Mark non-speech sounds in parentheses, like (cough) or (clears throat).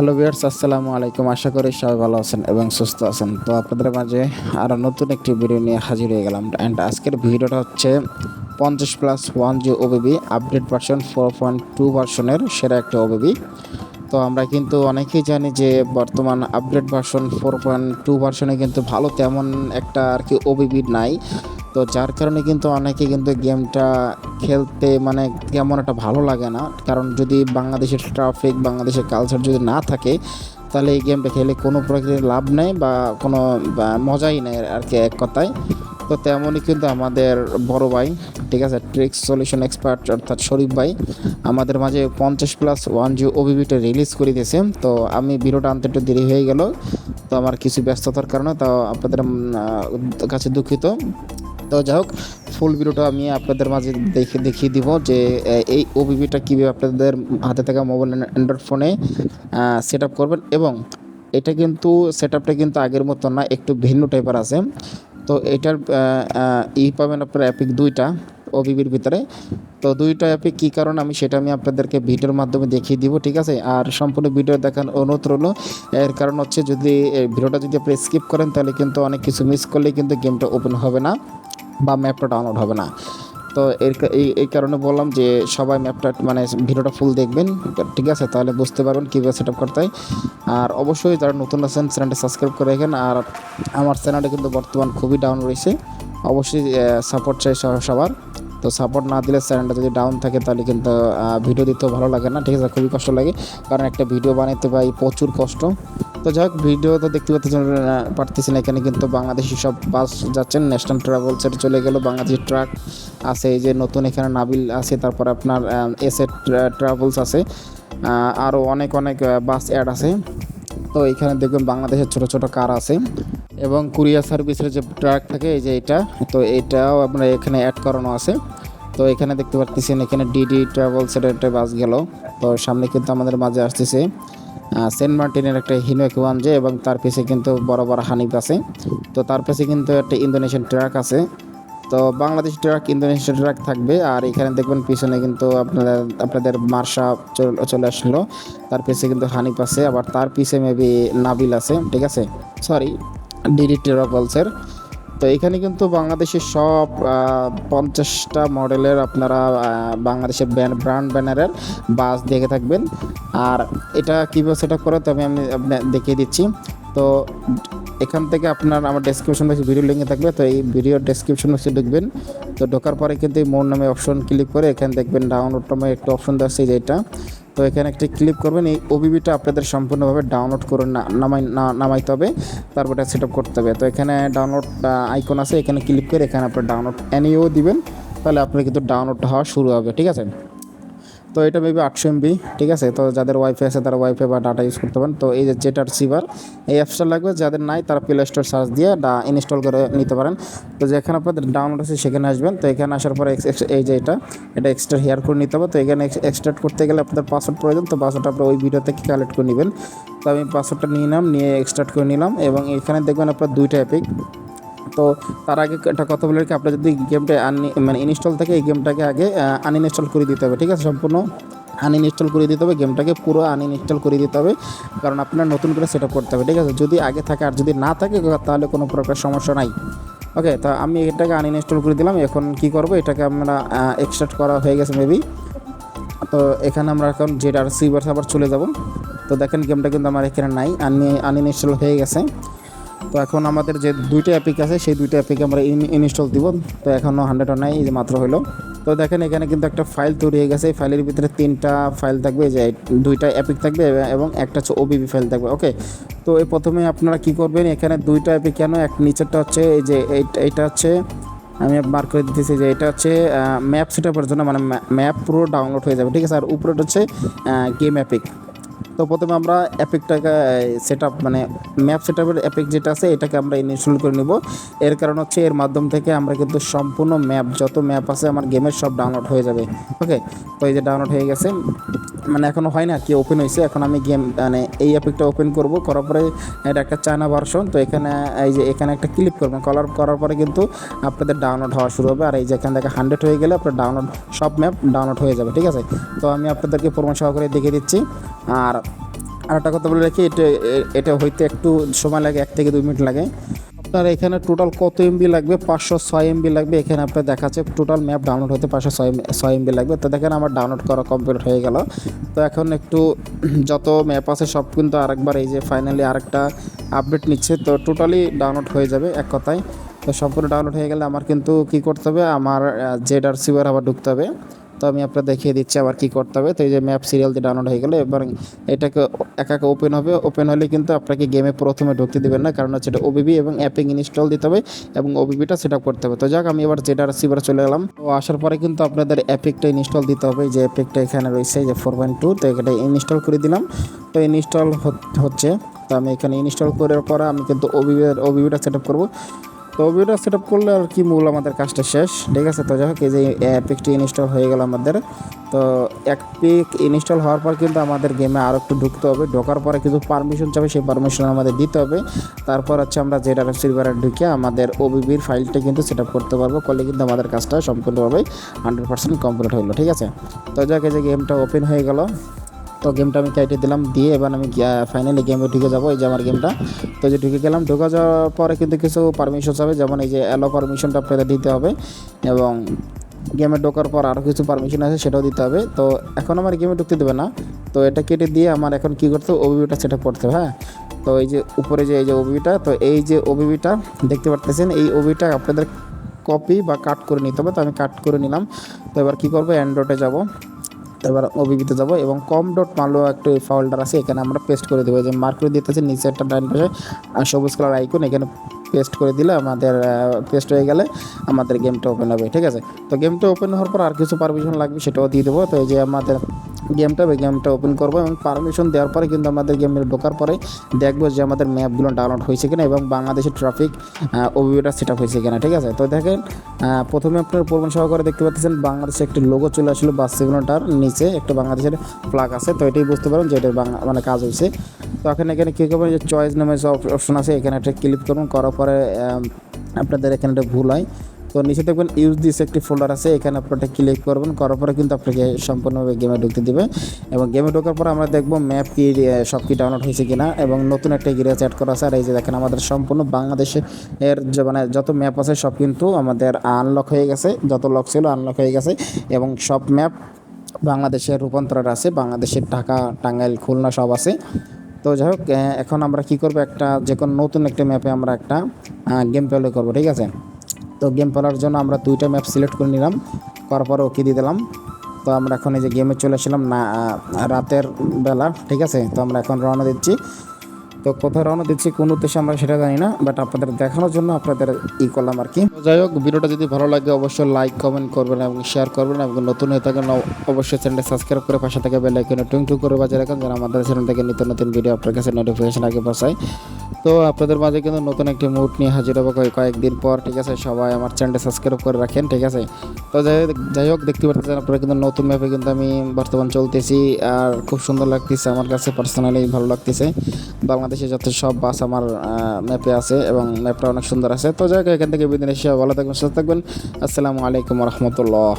Hello viewers আসসালামু আলাইকুম। আশা করি সবাই ভালো আছেন এবং সুস্থ আছেন। তো আপনাদের মাঝে আরও নতুন একটি ভিডিও নিয়ে হাজির হয়ে গেলাম। অ্যান্ড আজকের ভিডিওটা হচ্ছে পঞ্চাশ plus one G O B B update version four point two ভার্সনের সেরা একটা ওবিবি তো আমরা কিন্তু অনেকেই জানি যে বর্তমান update version four point two ভার্সনে কিন্তু ভালো তেমন একটা আর কি ওবিবি নাই। তো যার কারণে কিন্তু অনেকে কিন্তু গেমটা খেলতে মানে কেমন একটা ভালো লাগে না। কারণ যদি বাংলাদেশের ট্রাফিক বাংলাদেশের কালচার যদি না থাকে, তাহলে এই গেমটা খেলে কোনো প্রকৃতির লাভ নেই বা কোনো মজাই নেই আর কি এক কথায়। তো তেমনই কিন্তু আমাদের বড় ভাই, ঠিক আছে ট্রিক্স সলিউশন এক্সপার্ট অর্থাৎ শরীফ ভাই, আমাদের মাঝে পঞ্চাশ প্লাস ওয়ান জি ওবিবিটা রিলিজ করে দিয়েছে। তো আমি ভিডিওটা আনতে একটু দেরি হয়ে গেল। তো আমার কিছু ব্যস্ততার কারণে তো আপনাদের কাছে দুঃখিত। তো যাই হোক ফুল ভিডিওটা আমি আপনাদের মাঝে দেখে, দেখিয়ে দিব যে এই ওবিবিটা কীভাবে আপনাদের হাতে থাকা মোবাইল অ্যান্ড্রয়েড ফোনে সেট আপ করবেন এবং এটা কিন্তু সেট আপটা কিন্তু আগের মতো না, একটু ভিন্ন টাইপের আছে। তো এটার ই পাবেন আপনার অ্যাপিক দুইটা ওবিবির ভিতরে। তো দুইটা অ্যাপে কী কারণ আমি সেটা আমি আপনাদেরকে ভিডিওর মাধ্যমে দেখিয়ে দিব, ঠিক আছে? আর সম্পূর্ণ ভিডিও দেখার অনুরোধ রইল, এর কারণ হচ্ছে যদি ভিডিওটা যদি আপনি স্কিপ করেন, তাহলে কিন্তু অনেক কিছু মিস করলে কিন্তু গেমটা ওপেন হবে না। বা ম্যাপটা ডাউনলোড হবে না। তো এর এই কারণে বললাম যে সবাই ম্যাপটা মানে ভিডিওটা ফুল দেখবেন, ঠিক আছে? তাহলে বুঝতে পারবেন কীভাবে সেট আপ করতে হয়। আর অবশ্যই যারা নতুন আছেন চ্যানেলটা সাবস্ক্রাইব করে রাখেন। আর আমার চ্যানেলটা কিন্তু বর্তমান খুবই ডাউন রয়েছে। অবশ্যই সাপোর্ট চাই সবার। তো সাপোর্ট না দিলে চ্যানেলটা যদি ডাউন থাকে তাহলে কিন্তু ভিডিও দিতেও ভালো লাগে না। ঠিক আছে, খুবই কষ্ট লাগে। কারণ একটা ভিডিও বানাইতে পাই প্রচুর কষ্ট। তো যাই হোক ভিডিও তো দেখতে পাচ্ছেন পারতেছেন এখানে কিন্তু বাংলাদেশি সব বাস যাচ্ছেন। ন্যাশনাল ট্রাভেলসের চলে গেল, বাংলাদেশি ট্রাক আছে, এই যে নতুন এখানে নাবিল আছে, তারপর আপনার এসে ট্রাভেলস আছে। আরও অনেক অনেক বাস অ্যাড আছে। তো এখানে দেখবেন বাংলাদেশের ছোট ছোট কার আছে। এবং কুরিয়ার সার্ভিসের যে ট্রাক থাকে, এই যে এটা, তো এটাও আপনার এখানে অ্যাড করানো আছে। তো এখানে দেখতে পাচ্ছেন এখানে ডিডি ট্রাভেলসের একটা বাস গেল। তো সামনে কিন্তু আমাদের মাঝে আসতেছে সেন্ট মার্টিনের একটা ওয়ান যে, এবং তার পিছে কিন্তু বড় বড় হানিফ আছে। তো তার পিছে কিন্তু একটা ইন্দোনেশিয়ান ট্রাক আছে। তো বাংলাদেশ ট্রাক ইন্দোনেশিয়া ট্রাক থাকবে, আর এখানে দেখবেন পিছনে কিন্তু আপনাদের আপনাদের মার্শা চলে আসলো। তার পিছে কিন্তু হানিফ আছে, আবার তার পিছে মেবি নাবিল আছে, ঠিক আছে? সরি ডিডি ট্রাভেলসের তো এখানে কিন্তু বাংলাদেশের সব পঞ্চাশটা মডেলের আপনারা বাংলাদেশের বাংলাদেশের ব্র্যান্ড ব্যানারের বাস দেখে থাকবেন। আর এটা কীভাবে সেটা করে, তবে আমি আপনার দেখিয়ে দিচ্ছি। তো এখান থেকে আপনার আমার ডেসক্রিপশন বক্সে ভিডিও লিঙ্কে থাকবে, তো এই ভিডিওর ডেসক্রিপশন বক্সে ঢুকবেন। তো ঢোকার পরে কিন্তু এই মোর নামে অপশন ক্লিক করে এখানে দেখবেন ডাউনলোড নামে একটা অপশন দেওয়া যেটা। তো এখানে একটি ক্লিক করবেন। এই ওবিবিটা আপনাদের সম্পূর্ণভাবে ডাউনলোড করে নামাই নামাইতে হবে। তারপর এটা সেট করতে হবে। তো এখানে ডাউনলোড আইকন আছে। এখানে ক্লিক করে এখানে আপনার ডাউনলোড এনিও দিবেন। তাহলে আপনার কিন্তু ডাউনলোড হওয়া শুরু হবে। ঠিক আছে? তো এটা মেবি আটশো এমবি ঠিক আছে? তো যাদের ওয়াইফাই আছে তারা ওয়াইফাই বা ডাটা ইউজ করতে পারেন। তো এই যে জেটার সিভার এই অ্যাপসটা লাগবে, যাদের নাই তারা প্লে স্টোর সার্চ দিয়ে ইনস্টল করে নিতে পারেন। তো যেখানে আপনাদের ডাউনলোড আছে সেখানে আসবেন। তো এখানে আসার পরে এই যে এটা এটা এক্সট্রা হেয়ার করে নিতে হবে। তো এখানে এক্সট্রাক্ট করতে গেলে আপনাদের পাসওয়ার্ড প্রয়োজন। তো পাসওয়ার্ডটা আপনার ওই ভিডিও থেকে কালেক্ট করে নেবেন। তো আমি পাসওয়ার্ডটা নিয়ে নিলাম, নিয়ে এক্সট্রাক্ট করে নিলাম এবং এখানে দেখবেন আপনার দুইটা অ্যাপিক তো তার আগে একটা কথা বলে রাখি, আপনার যদি গেমটা আনি মানে ইনস্টল থাকে, এই গেমটাকে আগে আনইনস্টল করে দিতে হবে, ঠিক আছে? সম্পূর্ণ আনইনস্টল করে দিতে হবে গেমটাকে পুরো আনইনস্টল করে দিতে হবে, কারণ আপনার নতুন করে সেট করতে হবে, ঠিক আছে? যদি আগে থাকে আর যদি না থাকে, তাহলে কোনো প্রকার সমস্যা নাই। ওকে তো আমি এটাকে আনইনস্টল করে দিলাম, এখন কি করব? এটাকে আমরা এক্সট্রাক্ট করা হয়ে গেছে মেবি তো এখানে আমরা এখন যেটা আর সিভার আবার চলে যাব। তো দেখেন গেমটা কিন্তু আমার এখানে নাই আনি আনইনস্টল হয়ে গেছে। তো এখন আমাদের যে দুইটা অ্যাপিক আছে, সেই দুইটা অ্যাপিকে আমরা ইনস্টল দিব। তো এখনও হান্ড্রেডও নাই, এই মাত্র হলো তো দেখেন এখানে কিন্তু একটা ফাইল তৈরি হয়ে গেছে। এই ফাইলের ভিতরে তিনটা ফাইল থাকবে যে দুইটা অ্যাপিক থাকবে এবং একটা হচ্ছে ওবিবি ফাইল থাকবে ওকে তো এই প্রথমে আপনারা কি করবেন, এখানে দুইটা অ্যাপিক কেন? এক নিচেরটা হচ্ছে, এই যে এইটা- হচ্ছে, আমি বার করে দিতেছি যে এটা হচ্ছে ম্যাপ সেট আপের জন্য মানে ম্যাপ পুরো ডাউনলোড হয়ে যাবে, ঠিক আছে? আর উপরেটা হচ্ছে গেম অ্যাপিক তো প্রথমে আমরা অ্যাপিকটাকে সেট মানে ম্যাপ সেট আপের অ্যাপিক যেটা আছে, এটাকে আমরা ইনস্টল করে নিব। এর কারণ হচ্ছে, এর মাধ্যম থেকে আমরা কিন্তু সম্পূর্ণ ম্যাপ যত ম্যাপ আছে, আমার গেমের সব ডাউনলোড হয়ে যাবে। ওকে তো এই যে ডাউনলোড হয়ে গেছে। মানে এখনও হয় না কি ওপেন হয়েছে। এখন আমি গেম মানে এই অ্যাপিকটা ওপেন করব। করার পরে এটা একটা চায়না ভার্সন তো এখানে, এই যে এখানে একটা ক্লিক করবেন কলার করার পরে কিন্তু আপনাদের ডাউনলোড হওয়া শুরু হবে। আর এই যে এখান থেকে হান্ড্রেড হয়ে গেলে আপনার ডাউনলোড সব ম্যাপ ডাউনলোড হয়ে যাবে, ঠিক আছে? তো আমি আপনাদেরকে প্রমাণ সহকারে দেখিয়ে দিচ্ছি। আর আর একটা কথা বলে রাখি, এটা এটা হইতে একটু সময় লাগে, এক থেকে দুই মিনিট লাগে। আপনার এখানে টোটাল কত এমবি লাগবে? পাঁচশো ছয় এমবি লাগবে। এখানে আপনার দেখাচ্ছে টোটাল ম্যাপ ডাউনলোড হতে পাঁচশো ছয় ছয় এমবি লাগবে। তো দেখেন আমার ডাউনলোড করা কমপ্লিট হয়ে গেল। তো এখন একটু (clears throat) যত ম্যাপ আছে সব কিন্তু আরেকবার এই যে ফাইনালি আরেকটা আপডেট নিচ্ছে। তো টোটালি ডাউনলোড হয়ে যাবে এক কথায়। তো সম্পূর্ণ ডাউনলোড হয়ে গেলে আমার কিন্তু কি করতে হবে? আমার জেড আর সিবার আবার ঢুকতে হবে। তো আমি আপনার দেখিয়ে দিচ্ছি আবার কি করতে হবে। তো এই যে ম্যাপ সিরিয়াল দিয়ে ডাউনলোড হয়ে গেলে, এবার এটাকে একা একা ওপেন হবে। ওপেন হলে কিন্তু আপনাকে গেমে প্রথমে ঢুকতে দেবেন না, কারণ হচ্ছে এটা ওবিবি এবং অ্যাপিং ইনস্টল দিতে হবে এবং ওবিবিটা সেট আপ করতে হবে। তো যাক, আমি এবার যেটা সিবার চলে গেলাম। তো আসার পরে কিন্তু আপনাদের অ্যাপিকটা ইনস্টল দিতে হবে। যে অ্যাপিকটা এখানে রয়েছে, যে ফোর পয়েন্ট টু তো এটা ইনস্টল করে দিলাম। তো ইনস্টল হচ্ছে, তো আমি এখানে ইনস্টল করার পরে আমি কিন্তু ওবিবি ওবিবিটা সেট আপ করব। তো ওবিওটা সেট আপ করলে আর কি মূল আমাদের কাজটা শেষ। ঠিক আছে, তো যাই হোক, এই যে অ্যাপিকটি ইনস্টল হয়ে গেল আমাদের। তো এক পিক ইনস্টল হওয়ার পর কিন্তু আমাদের গেমে আরও একটু ঢুকতে হবে। ঢোকার পরে কিন্তু পারমিশন চাবে, সেই পারমিশন আমাদের দিতে হবে। তারপর হচ্ছে আমরা জেডার সিলভারে ঢুকে আমাদের ওবিবির ফাইলটা কিন্তু সেট আপ করতে পারব, করলে কিন্তু আমাদের কাজটা সম্পূর্ণভাবে হান্ড্রেড পার্সেন্ট কমপ্লিট হলো। ঠিক আছে, তো যাক এই যে গেমটা ওপেন হয়ে গেল। তো গেমটা আমি কেটে দিলাম, দিয়ে এবার আমি ফাইনালি গেমে ঢুকে যাব। এই যে আমার গেমটা, তো যে ঢুকে গেলাম, ঢুকে যাওয়ার পরে কিন্তু কিছু পারমিশন হবে, যেমন এই যে অ্যালো পারমিশনটা আপনাদের দিতে হবে এবং গেমে ঢোকার পর আরও কিছু পারমিশন আছে, সেটাও দিতে হবে। তো এখন আমার গেমে ঢুকতে দেবে না, তো এটা কেটে দিয়ে আমার এখন কী করতে হবে সেটা করতে হবে হ্যাঁ? তো এই যে উপরে যে এই যে ওবিবিটা তো এই যে ওবিবিটা দেখতে পারতেছেন, এই ওবিটা আপনাদের কপি বা কাট করে নিতে হবে, তো আমি কাট করে নিলাম। তো এবার কী করব অ্যান্ড্রয়েডে যাব। এবার ওবিপিতে যাব এবং কম ডট মালো একটু ফাউলটার আছে, এখানে আমরা পেস্ট করে দেবো। যে মার্ক করে দিতেছে, নিচে একটা ডান পাশে সবুজ কালার আইকন এখানে পেস্ট করে দিলে আমাদের পেস্ট হয়ে গেলে আমাদের গেমটা ওপেন হবে, ঠিক আছে? তো গেমটা ওপেন হওয়ার পর আর কিছু পারমিশন লাগবে সেটাও দিয়ে দেবো। তো এই যে আমাদের গেমটা ওই গেমটা ওপেন করব এবং পারমিশন দেওয়ার পরে কিন্তু আমাদের গেমে ঢোকার পরে দেখব যে আমাদের ম্যাপগুলো ডাউনলোড হয়েছে কিনা এবং বাংলাদেশের ট্রাফিক ওভিউটা সেট আপ হয়েছে কিনা, ঠিক আছে? তো দেখেন প্রথমে আপনার প্রবণ সহকারে দেখতে পাচ্ছেন বাংলাদেশে একটি লোগো চলে আসলো বাস সিগনোটার নিচে, একটা বাংলাদেশের ফ্লাগ আছে, তো এটাই বুঝতে পারেন যে এটা বাংলা মানে কাজ হয়েছে। তো এখন এখানে কী করবেন যে চয়েস নামে যে অপশন আছে, এখানে একটা ক্লিক করুন, করার পরে আপনাদের এখানে একটা ভুল হয়। তো নিচে দেখবেন ইউজ দিস একটি ফোল্ডার আছে, এখানে আপনারা ক্লিক করবেন, করার পরে কিন্তু আপনাকে সম্পূর্ণভাবে গেমে ঢুকতে দিবে। এবং গেমে ঢোকার পর আমরা দেখব ম্যাপ কি সব কি ডাউনলোড হয়েছে কিনা, এবং নতুন একটা গিরিয়াজ অ্যাড করা আছে। আর এই যে দেখেন, আমাদের সম্পূর্ণ বাংলাদেশে এর যে মানে যত ম্যাপ আছে, সব কিন্তু আমাদের আনলক হয়ে গেছে। যত লক ছিল আনলক হয়ে গেছে। এবং সব ম্যাপ বাংলাদেশের রূপান্তর আছে, বাংলাদেশের ঢাকা, টাঙ্গাইল, খুলনা সব আছে। তো যাই হোক এখন আমরা কি করব, একটা যে কোনো নতুন একটা ম্যাপে আমরা একটা গেম প্লে করব, ঠিক আছে? তো গেম খেলার জন্য আমরা দুইটা ম্যাপ সিলেক্ট করে নিলাম। করার পরে ওকে দিয়ে দিলাম। তো আমরা এখন এই যে গেমে চলে আসলাম না, রাতের বেলা, ঠিক আছে? তো আমরা এখন রওনা দিচ্ছি। তো কোথায় রওনা দিচ্ছি, কোন উদ্দেশ্যে আমরা সেটা জানি না বাট আপনাদের দেখানোর জন্য আপনাদের ই করলাম আর কি। যাই হোক, ভিডিওটা যদি ভালো লাগে, অবশ্যই লাইক কমেন্ট করবেন এবং শেয়ার করবেন এবং নতুন হয়ে থাকেন, অবশ্যই চ্যানেলটা সাবস্ক্রাইব করে পাশে থেকে বেল আইকনে টুং টুং করে বাজে রাখেন, যেন আমাদের চ্যানেল থেকে নিত্য নতুন ভিডিও আপনার কাছে নোটিফিকেশন আগে পৌঁছায়। তো আপনাদের মাঝে কিন্তু নতুন একটি মুড নিয়ে হাজির হব কয়েক- কয়েকদিন পর, ঠিক আছে? সবাই আমার চ্যানেলটা সাবস্ক্রাইব করে রাখেন, ঠিক আছে? তো যাই যাই হোক, দেখতে পাচ্ছেন আপনারা কিন্তু নতুন ম্যাপে কিন্তু আমি বর্তমান চলতেছি আর খুব সুন্দর লাগতেছে আমার কাছে পার্সোনালি ভালো লাগতেছে। বাংলাদেশে যত সব বাস আমার ম্যাপে আছে এবং ম্যাপটা অনেক সুন্দর আছে। তো যাই হোক, এখান থেকে বিদিন এসে ভালো থাকবেন, সুস্থ থাকবেন। আসসালামু আলাইকুম রহমতুল্লাহ।